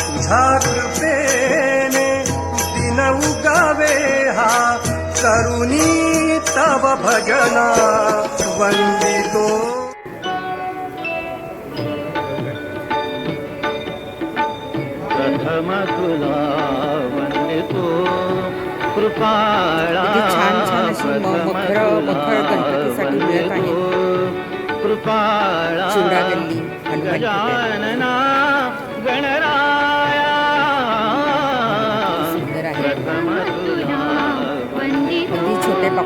तुझ्या कृपेने दिन उगावे हा करुणी तव भजना. वंदितो प्रथम तुला वंदितो कृपाळा मखरं- तुला मखर गणपतीसाठी मिळत कृपाळा चिवडा गल्ली, हनुमान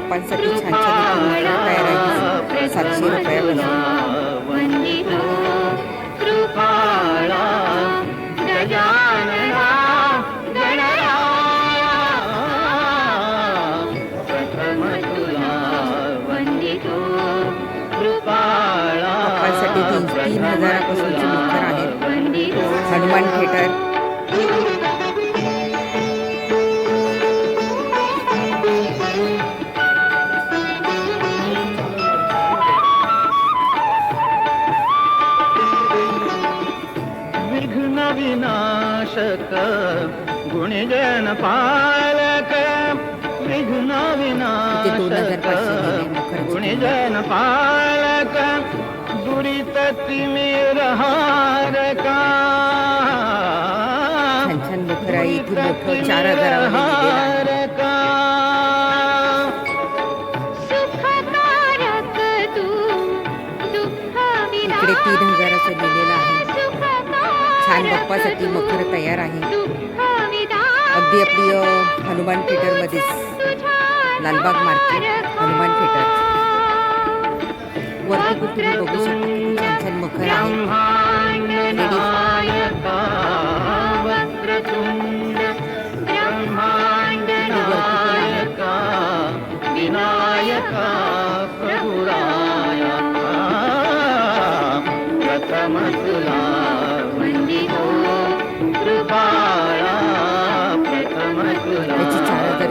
छोट्या बाप्पांसाठी छान छान तयार आहे. सातशे रुपयापासून बाप्पांसाठी तीन तीन हजारापासूनची मखर आहेत. हनुमान थिएटर विनाशक गुणजन पालक विघ्न विनाशक. गुणजन पालक दुरित तिमिर हारका छान छान बाप्पासाठी मखर तयार आहे. अगदी आपली हनुमान थिएटरमध्येच लालबाग मार्केट हनुमान थिएटर. वरती पण तुम्ही बघू शकता छान छान मखर आहे.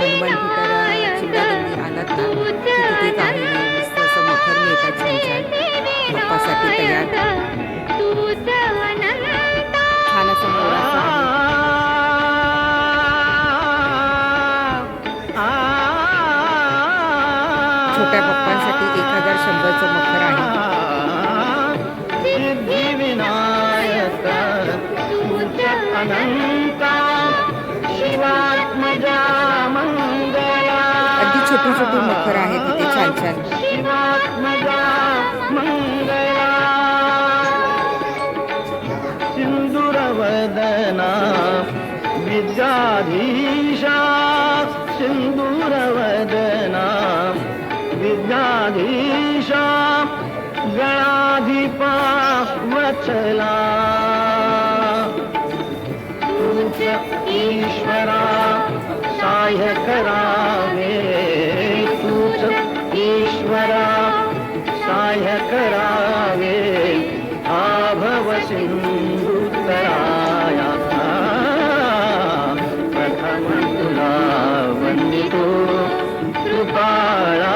हनुमान थिएटर चिवडा गल्ली आलात ना की तिथे काही मस्त असं मखर मिळतात छान छान बाप्पासाठी तयार छान असं मोराचं आहे छोट्या बाप्पांसाठी एक हजार शंभरचं मखर आहे सिद्धिविनायक छोटे छोटी मखर आहेत तिथे. छान छान शिवात्मजा मंगला सिंदूरवदना विद्याधीशा सिंदूरवदना विद्याधीशा गणाधिपा वचला। ईश्वरा सहाय्य करावे करावे आभव सिंधुतराया प्रथम तुला वंदितो कृपाळा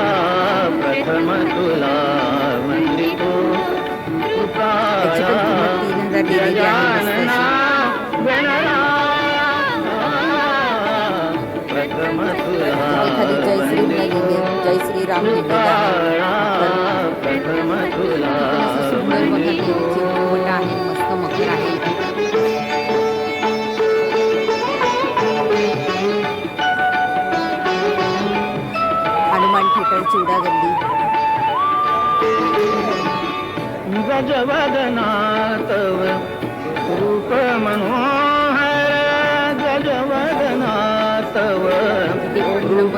प्रथम तुला वंदितो. प्रथम तुला जयश्री लिहिलेली जय श्रीराम लिहिलेलं देवीची मुकुट आहे मस्त मखर आहे हनुमान थिएटर चिवडा गल्ली गजवदना तव रूप मनोहर गजवदना तव इथे ओम रूप